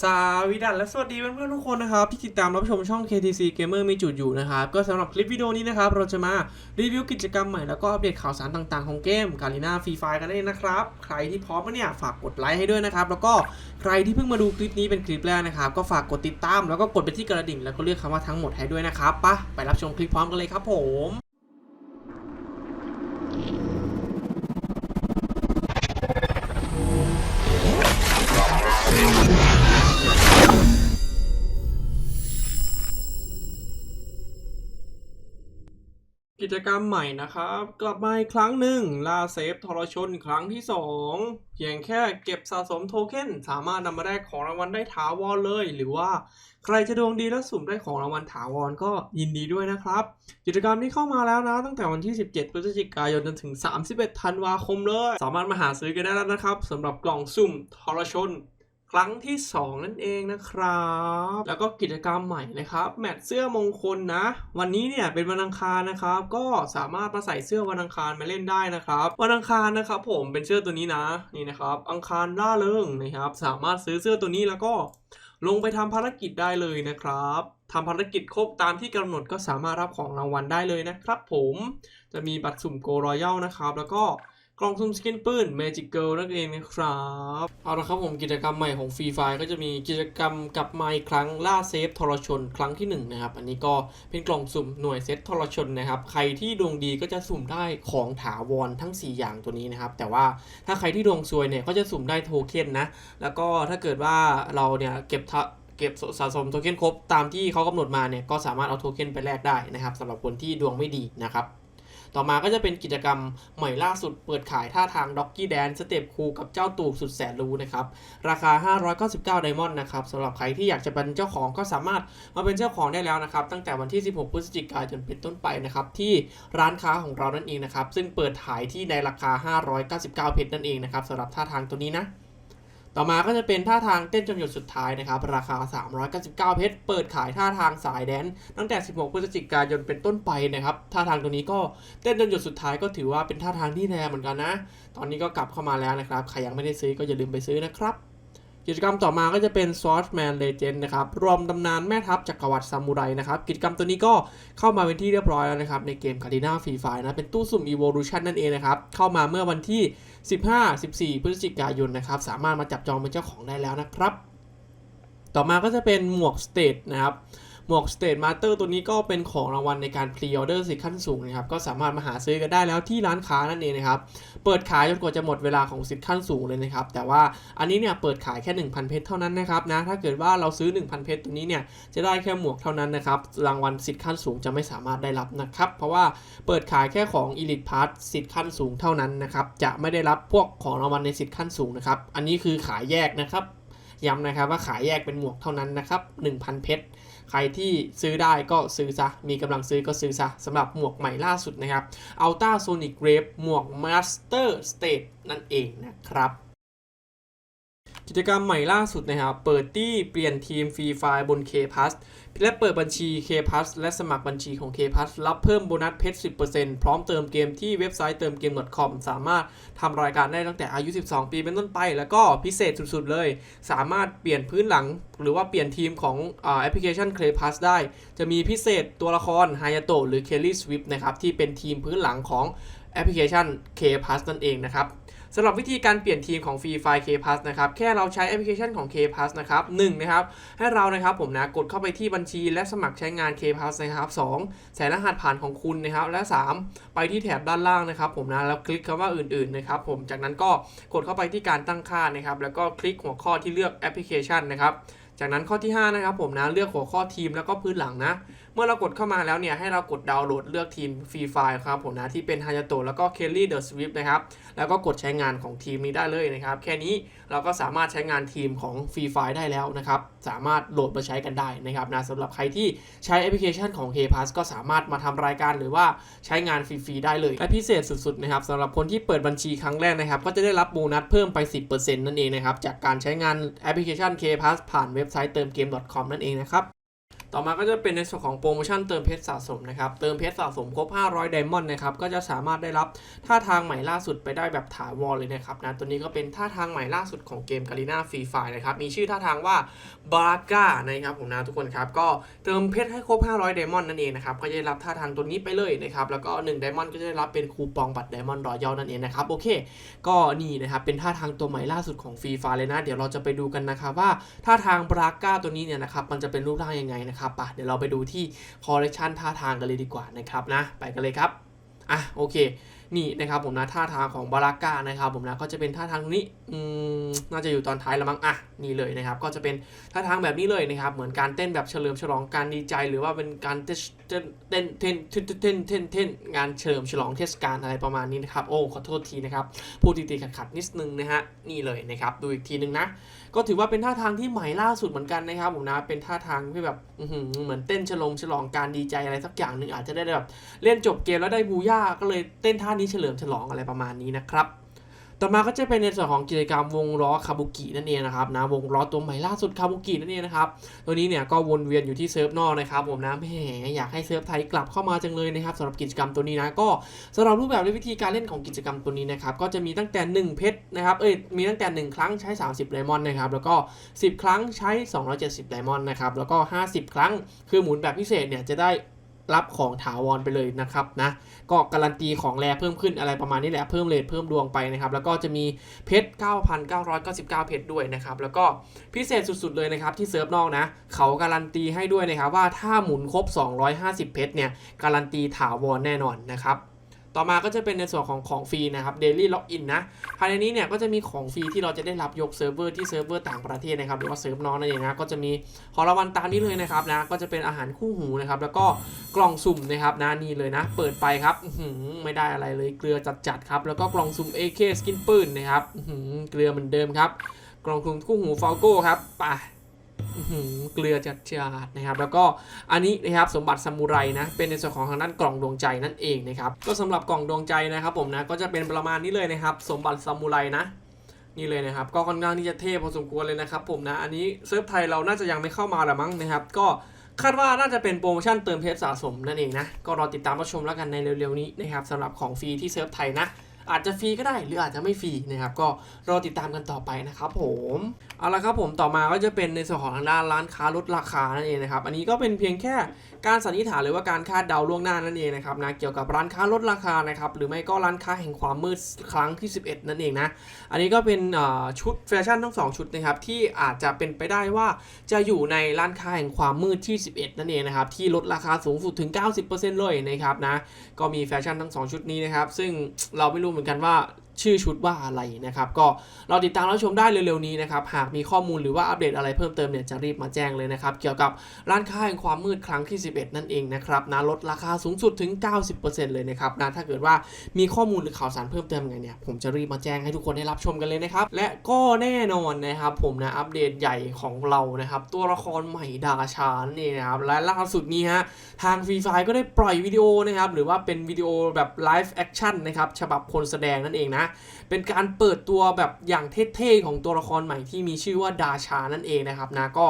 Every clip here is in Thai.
สวีดันและสวัสดีเพื่อนๆทุกคนนะครับที่ติดตามรับชมช่อง KTC Gamer มีจุดอยู่นะครับ ก็สำหรับคลิปวิดีโอนี้นะครับ เราจะมารีวิวกิจกรรมใหม่แล้วก็อัปเดตข่าวสารต่างๆของเกมการีนาฟรีไฟกันเองนะครับ ใครที่พร้อมแล้วเนี่ยฝากกดไลค์ให้ด้วยนะครับ แล้วก็ใครที่เพิ่งมาดูคลิปนี้เป็นคลิปแรกนะครับ ก็ฝากกดติดตามแล้วก็กดไปที่กระดิ่ง แล้วก็เลือกคำว่าทั้งหมดให้ด้วยนะครับปะไปรับชมคลิปพร้อมกันเลยครับผม จกรรมใหม่นะครับ กลับมาอีกครั้งหนึ่งลาเซฟทรชนครั้งที่ 2 เพียงแค่เก็บสะสมโทเค็นสามารถนำมาได้ของรางวัลได้ถาวรเลย หรือว่าใครจะดวงดีและสุ่มได้ของรางวัลถาวรก็ยินดีด้วยนะครับ กิจกรรมนี้เข้ามาแล้วนะ ตั้งแต่วันที่ 17พฤศจิกายนจนถึง 31 ธันวาคมเลย สามารถมาหาซื้อกันได้แล้วนะครับสำหรับกล่องสุ่มทรชน ครั้งที่ 2 นั่นเองนะครับ แล้วก็กิจกรรมใหม่นะครับ แมทเสื้อมงคลนะ วันนี้เนี่ยเป็นวันอังคารนะครับ ก็สามารถมาใส่เสื้อวันอังคารมาเล่นได้นะครับ วันอังคารนะครับ ผมเป็นเสื้อตัวนี้นะนี่นะครับ อังคารล่าเริงนะครับ สามารถซื้อเสื้อตัวนี้แล้วก็ลงไปทำภารกิจได้เลยนะครับทำภารกิจครบตามที่กำหนดก็สามารถรับของรางวัลได้เลยนะครับ ผมจะมีบัตรสุ่มโกรอยัลนะครับ แล้วก็ กล่องสุ่มสกินปืน Magic Girl นั่นเองนะครับ เอาละครับผมกิจกรรมใหม่ของฟรีไฟก็จะมีกิจกรรมกลับมาอีกครั้งล่าเซฟทรชนครั้งที่1นนะครับ อันนี้ก็เป็นกล่องสุ่มหน่วยเซตทรชนนะครับ ใครที่ดวงดีก็จะสุ่มได้ของถาวรทั้ง 4 อย่างตัวนี้นะครับ แต่ว่าถ้าใครที่ดวงซวยเนี่ยก็จะสุ่มได้โทเค็นนะ แล้วก็ถ้าเกิดว่าเราเนี่ยเก็บทะเก็บสะสมโทเค็นครบตามที่เขากำหนดมาเนี่ยก็สามารถเอาโทเค็นไปแลกได้นะครับสำหรับคนที่ดวงไม่ดีนะครับ ต่อมาก็จะเป็นกิจกรรมใหม่ล่าสุดเปิดขายท่าทางด็อกกี้แดนสเต็ปคูกับเจ้าตูบสุดแสนรู้นะครับ ราคา 599ไดมอนด์นะครับสำหรับใครที่อยากจะเป็นเจ้าของก็สามารถมาเป็นเจ้าของได้แล้วนะครับ ตั้งแต่วันที่ 16 พฤศจิกายนเป็นต้นไปนะครับ ที่ร้านค้าของเรานั่นเองนะครับ ซึ่งเปิดขายที่ในราคา 599 เพชรนั่นเองนะครับสำหรับท่าทางตัวนี้นะ ต่อมาก็จะเป็นท่าทางเต้นจนหยดสุดท้ายนะครับ ราคา 399 เพชร เปิดขายท่าทางสายแดน ตั้งแต่ 16 พฤศจิกายนเป็นต้นไปนะครับ ท่าทางตัวนี้ก็เต้นจนหยดสุดท้ายก็ถือว่าเป็นท่าทางที่แรงเหมือนกันนะ ตอนนี้ก็กลับเข้ามาแล้วนะครับ ใครยังไม่ได้ซื้อก็อย่าลืมไปซื้อนะครับ กิจกรรมต่อมาก็จะเป็น Swordsman Legend นะครับ รวมตำนานแม่ทัพจักรวรรดิซามูไรนะครับ กิจกรรมตัวนี้ก็เข้ามาเป็นที่เรียบร้อยแล้วนะครับ ในเกม c a r d i n a Free Fire นะ เป็นตู้สุ่ม Evolution นั่นเองนะครับ เข้ามาเมื่อวันที่ 15-14 พฤศจิกายนนะครับ สามารถมาจับจองเป็นเจ้าของได้แล้วนะครับ ต่อมาก็จะเป็นหมวกสเตทนะครับ หมวกสเตทมาสเตอร์ตัวนี้ก็เป็นของรางวัลในการพรีออเดอร์สิทธิ์ขั้นสูงนะครับ ก็สามารถมาหาซื้อกันได้แล้วที่ร้านค้านั่นเองนะครับ เปิดขายจนกว่าจะหมดเวลาของสิทธิ์ขั้นสูงเลยนะครับ แต่ว่าอันนี้เนี่ยเปิดขายแค่ 1,000 เพชรเท่านั้นนะครับนะ ถ้าเกิดว่าเราซื้อ 1,000 เพชรตัวนี้เนี่ยจะได้แค่หมวกเท่านั้นนะครับ รางวัลสิทธิ์ขั้นสูงจะไม่สามารถได้รับนะครับ เพราะว่าเปิดขายแค่ของ Elite Pass สิทธิ์ขั้นสูงเท่านั้นนะครับ จะไม่ได้รับพวกของรางวัลในสิทธิ์ขั้นสูงนะครับ อันนี้คือขายแยกนะครับ ย้ำนะครับว่าขายแยกเป็นหมวกเท่านั้นนะครับ 1,000 เพชร ใครที่ซื้อได้ก็ซื้อซะ มีกำลังซื้อก็ซื้อซะสำหรับหมวกใหม่ล่าสุดนะครับ Ultra Sonic Grave หมวก Master State นั่นเองนะครับ กิจกรรมใหม่ล่าสุดนะครับ เปิดที่เปลี่ยนทีมฟรีไฟล์บน K Plus และเปิดบัญชี K Plus และสมัครบัญชีของ K Plus รับเพิ่มโบนัสเพชร 10%พร้อมเติมเกมที่เว็บไซต์เติมเกม .com สามารถทำรายการได้ตั้งแต่อายุ 12 ปีเป็นต้นไป แล้วก็พิเศษสุดๆเลย สามารถเปลี่ยนพื้นหลัง หรือว่าเปลี่ยนทีมของแอปพลิเคชัน K Plus ได้ จะมีพิเศษตัวละครฮายาโตะหรือ Kelly Swift นะครับที่เป็นทีมพื้นหลังของแอปพลิเคชัน K Plus นั่นเองนะครับ สำหรับวิธีการเปลี่ยนทีมของ Free Fire K Plus นะครับแค่เราใช้แอปพลิเคชันของ K Plus นะครับ1นะครับให้เรานะครับผมนะกดเข้าไปที่บัญชีและสมัครใช้งาน K Plus นะครับ2ใส่รหัสผ่านของคุณนะครับและ 3 ไปที่แถบด้านล่างนะครับผมนะแล้วคลิกคำว่าอื่นๆนะครับผมจากนั้นก็กดเข้าไปที่การตั้งค่านะครับแล้วก็คลิกหัวข้อที่เลือกแอปพลิเคชันนะครับจากนั้นข้อที่5นะครับผมนะเลือกหัวข้อทีมแล้วก็พื้นหลังนะเมื่อเรากดเข้ามาแล้วเนี่ยให้เรากดดาวน์โหลดเลือกทีมฟรีไฟล์ครับผมนะที่เป็นฮายาโตะแล้วก็เคลลี่เดอะสวิฟนะครับแล้วก็กดใช้งานของทีมนี้ได้เลยนะครับ แค่นี้เราก็สามารถใช้งานทีมของฟรีไฟล์ได้แล้วนะครับ สามารถโหลดมาใช้กันได้นะครับนะสำหรับใครที่ใช้แอปพลิเคชันของ K Plus ก็สามารถมาทำรายการหรือว่าใช้งานฟรีๆได้เลย และพิเศษสุดๆนะครับสำหรับคนที่เปิดบัญชีครั้งแรกนะครับ ก็จะได้รับโบนัสเพิ่มไป 10%นั่นเองนะครับจากการใช้งานแอปพลิเคชัน K Plus ผ่านเว็บไซต์เติมเกม .com นั่นเองนะครับ ต่อมาก็จะเป็นในส่วนของโปรโมชั่นเติมเพชรสะสมนะครับ เติมเพชรสะสมครบ 500 ไดมอนด์นะครับ ก็จะสามารถได้รับท่าทางใหม่ล่าสุดไปได้แบบถาวรเลยนะครับนะ ตัวนี้ก็เป็นท่าทางใหม่ล่าสุดของเกมกาลิน่าฟรีไฟนะครับ มีชื่อท่าทางว่าบาร์ก้านะครับผมนะทุกคนครับ ก็เติมเพชรให้ครบ 500 ไดมอนด์นั่นเองนะครับ ก็จะได้รับท่าทางตัวนี้ไปเลยนะครับ แล้วก็1ไดมอนด์ก็จะได้รับเป็นคูปองบัตรไดมอนด์รอยัลนั่นเองนะครับ โอเค ก็นี่นะครับเป็นท่าทางตัวใหม่ล่าสุดของฟรีไฟเลยนะ เดี๋ยวเราจะไปดูกันนะครับว่าท่าทางบราก้าตัวนี้เนี่ยนะครับมันจะเป็นรูปร่างยังไงนะครับปะเดี๋ยวเราไปดูที่คอลเลกชันท่าทางกันเลยดีกว่านะครับนะ ไปกันเลยครับ อะโอเค นี่นะครับผมนะท่าทางของบาราก้านะครับผมนะก็จะเป็นท่าทางนี้อืมน่าจะอยู่ตอนท้ายล้วมั้งอะนี่เลยนะครับ ก็จะเป็นท่าทางแบบนี้เลยนะครับ เหมือนการเต้นแบบเฉลิมฉลองการดีใจ หรือว่าเป็นการเต้นเต้นเต้นเต้นเต้นเต้นเต้นงานเฉลิมฉลองเทศกาลอะไรประมาณนี้นะครับโอ้ขอโทษทีนะครับพูดตีๆขัดๆนิดนึงนะฮะนี่เลยนะครับดูอีกทีนึงนะ ก็ถือว่าเป็นท่าทางที่ใหม่ล่าสุดเหมือนกันนะครับผมนะเป็นท่าทางที่แบบเหมือนเต้นฉลองฉลองการดีใจอะไรสักอย่างหนึ่งอาจจะได้แบบเล่นจบเกมแล้วได้บูย่าก็เลยเต้นท่านี้เฉลิมฉลองอะไรประมาณนี้นะครับ ต่อมาก็จะเป็นในส่วนของกิจกรรมวงล้อคาบุกินั่นเองนะครับนะวงล้อตัวใหม่ล่าสุดคาบุกินั่นเองนะครับตัวนี้เนี่ยก็วนเวียนอยู่ที่เซิร์ฟนอกนะครับผมนะแหมอยากให้เซิร์ฟไทยกลับเข้ามาจังเลยนะครับสำหรับกิจกรรมตัวนี้นะก็สำหรับรูปแบบและวิธีการเล่นของกิจกรรมตัวนี้นะครับก็จะมีตั้งแต่ 1 เพชรนะครับเอ้ยมีตั้งแต่ 1 ครั้งใช้ 30ไดมอนด์นะครับแล้วก็ 10 ครั้งใช้ 270ไดมอนด์นะครับแล้วก็ 50 ครั้งคือหมุนแบบพิเศษเนี่ยจะได้ รับของถาวรไปเลยนะครับนะก็การันตีของแร่เพิ่มขึ้นอะไรประมาณนี้แหละเพิ่มเลทเพิ่มดวงไปนะครับแล้วก็จะมีเพชร 9,999 เพชรด้วยนะครับแล้วก็พิเศษสุดๆเลยนะครับที่เซิร์ฟนอกนะเขาการันตีให้ด้วยนะครับว่าถ้าหมุนครบ 250 เพชรเนี่ยการันตีถาวรแน่นอนนะครับ ต่อมาก็จะเป็นในส่วนของของฟรีนะครับ Daily Login นะ ภายในนี้เนี่ยก็จะมีของฟรีที่เราจะได้รับยกเซิร์ฟเวอร์ที่เซิร์ฟเวอร์ต่างประเทศนะครับหรือว่าเซิร์ฟน้อกนั่นเองนะก็จะมีของรางวัลตามนี้เลยนะครับนะก็จะเป็นอาหารคู่หูนะครับแล้วก็กล่องสุ่มนะครับนะนี่เลยนะ เปิดไปครับหือไม่ได้อะไรเลยเกลือจัดๆครับแล้วก็กล่องสุ่ม AK สกินปืนนะครับหือเกลือเหมือนเดิมครับกล่องสุ่มคู่หูฟาโก้ครับไปอื้อหือ เกลือจัดๆนะครับ แล้วก็อันนี้นะครับสมบัติซามูไรนะ เป็นในส่วนของทางด้านกล่องดวงใจนั่นเองนะครับ ก็สำหรับกล่องดวงใจนะครับผมนะ ก็จะเป็นประมาณนี้เลยนะครับ สมบัติซามูไรนะนี่เลยนะครับ ก็ค่อนข้างที่จะเท่พอสมควรเลยนะครับผมนะ อันนี้เซิร์ฟไทยเราน่าจะยังไม่เข้ามาละมั้งนะครับ ก็คาดว่าน่าจะเป็นโปรโมชั่นเติมเพชรสะสมนั่นเองนะ ก็รอติดตามรับชมแล้วกันในเร็วๆนี้นะครับสำหรับของฟรีที่เซิร์ฟไทยนะ อาจจะฟรีก็ได้หรืออาจจะไม่ฟรีนะครับก็รอติดตามกันต่อไปนะครับผมเอาละครับผมต่อมาก็จะเป็นในส่วนของทางด้านร้านค้าลดราคานั่นเองนะครับอันนี้ก็เป็นเพียงแค่การสันนิษฐานหรือว่าการคาดเดาล่วงหน้านั่นเองนะครับนะเกี่ยวกับร้านค้าลดราคานะครับหรือไม่ก็ร้านค้าแห่งความมืดครั้งที่ 11 นั่นเองนะอันนี้ก็เป็นชุดแฟชั่นทั้ง 2 ชุดนะครับที่อาจจะเป็นไปได้ว่าจะอยู่ในร้านค้าแห่งความมืดที่ 11 นั่นเองนะครับที่ลดราคาสูงสุดถึง 90%เลยนะครับนะก็มีแฟชั่นทั้ง 2 ชุดนี้นะครับซึ่งเราไม่รู้เหมือนกันว่า ชื่อชุดว่าอะไรนะครับ ก็เราติดตามรับชมได้เร็วๆนี้นะครับ หากมีข้อมูลหรือว่าอัปเดตอะไรเพิ่มเติมเนี่ยจะรีบมาแจ้งเลยนะครับ เกี่ยวกับร้านค้าแห่งความมืดครั้งที่ 11 นั่นเองนะครับนะลดราคาสูงสุดถึง 90%เลยนะครับนะถ้าเกิดว่ามีข้อมูลหรือข่าวสารเพิ่มเติมไงเนี่ยผมจะรีบมาแจ้งให้ทุกคนได้รับชมกันเลยนะครับ และก็แน่นอนนะครับผมนะอัปเดตใหญ่ของเรานะครับ ตัวละครใหม่ดาชานั่นเองนะครับและล่าสุดนี้ฮะทางฟรีไฟก็ได้ปล่อยวิดีโอนะครับหรือว่าเป็นวิดีโอแบบไลฟ์แอคชั่นนะครับฉบับคนแสดงนั่นเองนะเป็นการเปิดตัวแบบอย่างเท่ๆของตัวละครใหม่ที่มีชื่อว่าดาชานั่นเองนะครับนะก็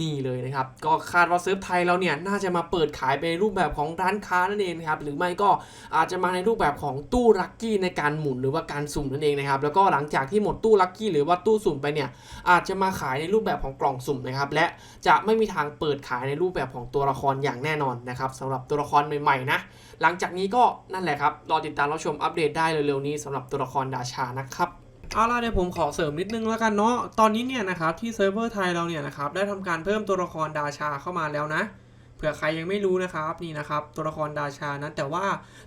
นี่เลยนะครับ ก็คาดว่าเซิร์ฟไทยเราเนี่ยน่าจะมาเปิดขายเป็นรูปแบบของร้านค้านั่นเองนะครับหรือไม่ก็อาจจะมาในรูปแบบของตู้ลัคกี้ในการหมุนหรือว่าการสุ่มนั่นเองนะครับแล้วก็หลังจากที่หมดตู้ลัคกี้หรือว่าตู้สุ่มไปเนี่ยอาจจะมาขายในรูปแบบของกล่องสุ่มนะครับและจะไม่มีทางเปิดขายในรูปแบบของตัวละครอย่างแน่นอนนะครับสำหรับตัวละครใหม่ๆนะหลังจากนี้ก็นั่นแหละครับรอติดตามรับชมอัปเดตได้เร็วๆนี้สำหรับตัวละครดาชานะครับ เอาล่ะเดี๋ยวผมขอเสริมนิดนึงแล้วกันเนาะตอนนี้เนี่ยนะครับที่เซิร์ฟเวอร์ไทยเราเนี่ยนะครับได้ทำการเพิ่มตัวละครดาชาเข้ามาแล้วนะเผื่อใครยังไม่รู้นะครับนี่นะครับตัวละครดาชานะแต่ว่า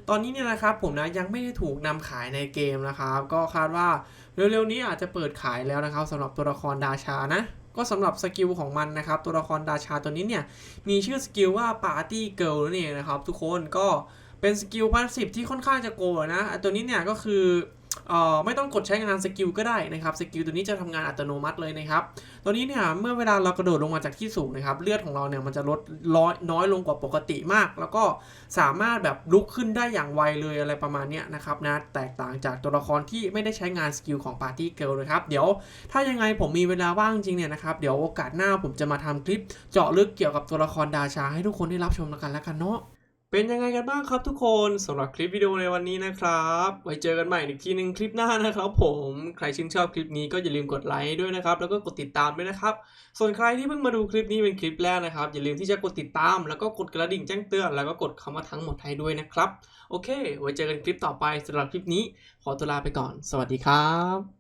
ตอนนี้เนี่ยนะครับผมนะยังไม่ได้ถูกนำขายในเกมนะครับ ก็คาดว่าเร็วๆนี้อาจจะเปิดขายแล้วนะครับสำหรับตัวละครดาชานะ ก็สำหรับสกิลของมันนะครับ ตัวละครดาชาตัวนี้เนี่ยมีชื่อสกิลว่า Party Girl นั่นเองนะครับ ทุกคนก็เป็นสกิลพาสซีฟที่ค่อนข้างจะโกนะอะตัวนี้เนี่ยก็คือ ไม่ต้องกดใช้งานสกิลก็ได้นะครับสกิลตัวนี้จะทำงานอัตโนมัติเลยนะครับตัวนี้เนี่ยเมื่อเวลาเรากระโดดลงมาจากที่สูงนะครับเลือดของเราเนี่ยมันจะลดร้อยน้อยลงกว่าปกติมาก แล้วก็สามารถแบบลุกขึ้นได้อย่างไวเลยอะไรประมาณนี้นะครับนะแตกต่างจากตัวละครที่ไม่ได้ใช้งานสกิลของปาร์ตี้เกิลเลยครับเดี๋ยวถ้ายังไงผมมีเวลาว่างจริงเนี่ยนะครับเดี๋ยวโอกาสหน้าผมจะมาทำคลิป เจาะลึกเกี่ยวกับตัวละครดาชาให้ทุกคนได้รับชมกันแล้วกันเนาะ เป็นยังไงกันบ้างครับทุกคนสำหรับคลิปวิดีโอในวันนี้นะครับ ไว้เจอกันใหม่อีกทีหนึ่งคลิปหน้านะครับ ผมใครชื่นชอบคลิปนี้ก็อย่าลืมกดไลค์ด้วยนะครับ แล้วก็กดติดตามด้วยนะครับ ส่วนใครที่เพิ่งมาดูคลิปนี้เป็นคลิปแรกนะครับ อย่าลืมที่จะกดติดตาม แล้วก็กดกระดิ่งแจ้งเตือนแล้วก็กดคำว่าทั้งหมดให้ด้วยนะครับ โอเค ไว้เจอกันคลิปต่อไปสำหรับคลิปนี้ขอตัวลาไปก่อน สวัสดีครับ